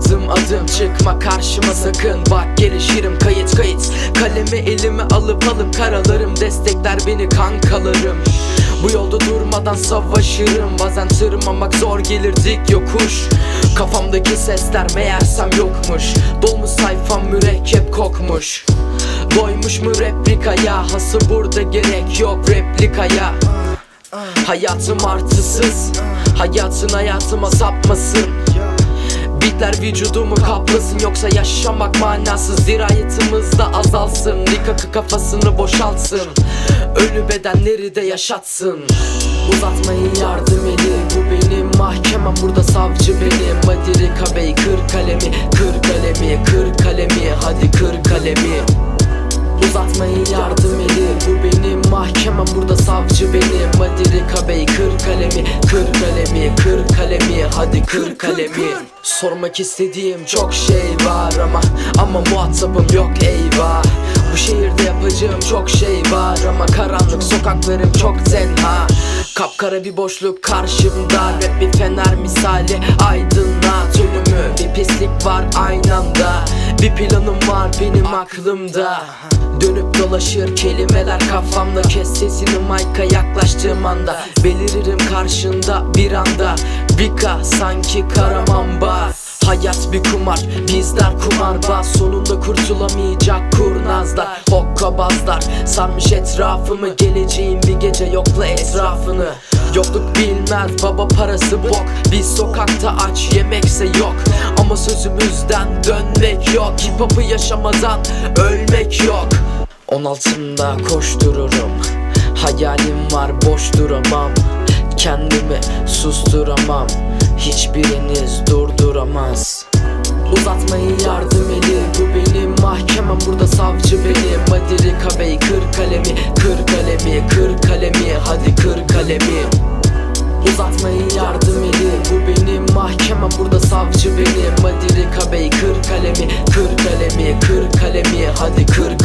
tanımadım Çıkma karşıma sakın. Bak gelişirim kayıt kayıt. Kalemi elime alıp alıp karalarım. Destekler beni kankalarım. Bu yolda durmadan savaşırım. Bazen tırmanmak zor gelir dik yokuş. Kafamdaki sesler meğersem yokmuş. Dolmuş sayfam mürekkep kokmuş. Doymuş mu replikaya? Hası burada gerek yok replikaya. Hayatım artısız. Hayatın hayatıma sapmasın Bitler vücudumu kaplasın Yoksa yaşamak manasız. Dirayetimiz azalsın Dikakı kafasını boşaltsın. Ölü bedenleri de yaşatsın. Uzatmayın yardım edin Bu benim mahkemem. Burada savcı benim. Madirika Bey Kır kalemi Hadi kır kalemi. Sormak istediğim çok şey var ama Ama muhatabım yok eyvah. Bu şehirde yapacağım çok şey var Ama karanlık sokaklarım çok tenha. Kapkara bir boşluk karşımda Rap bir fener misali aydınlat Ölümü bir pislik var aynı anda. Bir planım var benim aklımda. Dönüp dolaşır kelimeler kafamda. Kes sesini mic'a yaklaştığım anda. Beliririm karşında bir anda Vika sanki karamamba Hayat bir kumar bizler kumarbaz Sonunda kurtulamayacak kurnazlar Hokkabazlar sarmış etrafımı Geleceğin bir gece yokla etrafını. Yokluk bilmez baba parası bok. Biz sokakta aç yemekse yok. Ama sözümüzden dönmek yok. Hip hop'u yaşamadan ölmek yok. 16'mda koştururum. Hayalim var boş duramam Kendimi susturamam. Hiçbiriniz durduramaz. Uzatmayın yardım edin. Bu benim mahkemem. Burada savcı benim. Madirika Bey kır kalemi. Kır kalemi kır kalemi. Hadi kır kalemi. Uzatmayın yardım edin. Bu benim mahkemem. Burada savcı benim. Madirika Bey kır kalemi. Kır kalemi kır kalemi. Hadi kır